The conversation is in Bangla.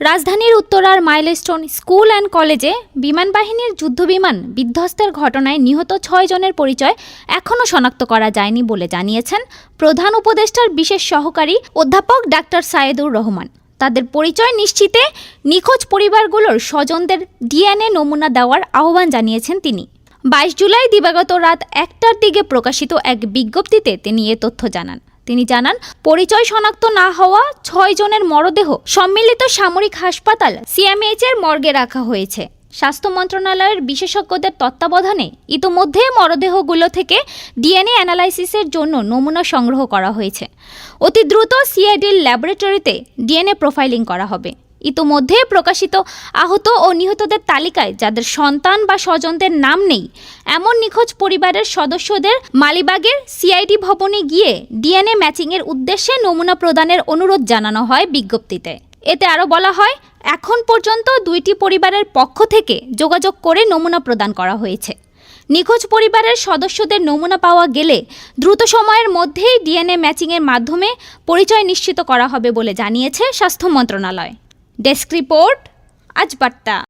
রাজধানীর উত্তরার মাইলস্টোন স্কুল অ্যান্ড কলেজে বিমান বাহিনীর যুদ্ধবিমান বিধ্বস্তের ঘটনায় নিহত ছয় জনের পরিচয় এখনও শনাক্ত করা যায়নি বলে জানিয়েছেন প্রধান উপদেষ্টার বিশেষ সহকারী অধ্যাপক ডাক্তার সায়েদুর রহমান। তাদের পরিচয় নিশ্চিতে নিখোঁজ পরিবারগুলোর স্বজনদের ডিএনএ নমুনা দেওয়ার আহ্বান জানিয়েছেন তিনি। বাইশ জুলাই দিবাগত রাত একটার দিকে প্রকাশিত এক বিজ্ঞপ্তিতে তিনি এ তথ্য জানান। তিনি জানান, পরিচয় শনাক্ত না হওয়া ছয় জনের মরদেহ সম্মিলিত সামরিক হাসপাতাল সিএমএইচ এর মর্গে রাখা হয়েছে। স্বাস্থ্য মন্ত্রণালয়ের বিশেষজ্ঞদের তত্ত্বাবধানে ইতোমধ্যে মরদেহগুলো থেকে ডিএনএ অ্যানালাইসিসের জন্য নমুনা সংগ্রহ করা হয়েছে। অতি দ্রুত সিআইডির ল্যাবরেটরিতে ডিএনএ প্রোফাইলিং করা হবে। ইতোমধ্যে প্রকাশিত আহত ও নিহতদের তালিকায় যাদের সন্তান বা স্বজনদের নাম নেই, এমন নিখোঁজ পরিবারের সদস্যদের মালিবাগের সিআইডি ভবনে গিয়ে ডিএনএ ম্যাচিংয়ের উদ্দেশ্যে নমুনা প্রদানের অনুরোধ জানানো হয় বিজ্ঞপ্তিতে। এতে আরও বলা হয়, এখন পর্যন্ত দুইটি পরিবারের পক্ষ থেকে যোগাযোগ করে নমুনা প্রদান করা হয়েছে। নিখোঁজ পরিবারের সদস্যদের নমুনা পাওয়া গেলে দ্রুত সময়ের মধ্যেই ডিএনএ ম্যাচিংয়ের মাধ্যমে পরিচয় নিশ্চিত করা হবে বলে জানিয়েছে স্বাস্থ্য মন্ত্রণালয়। Desk report अजबट्टा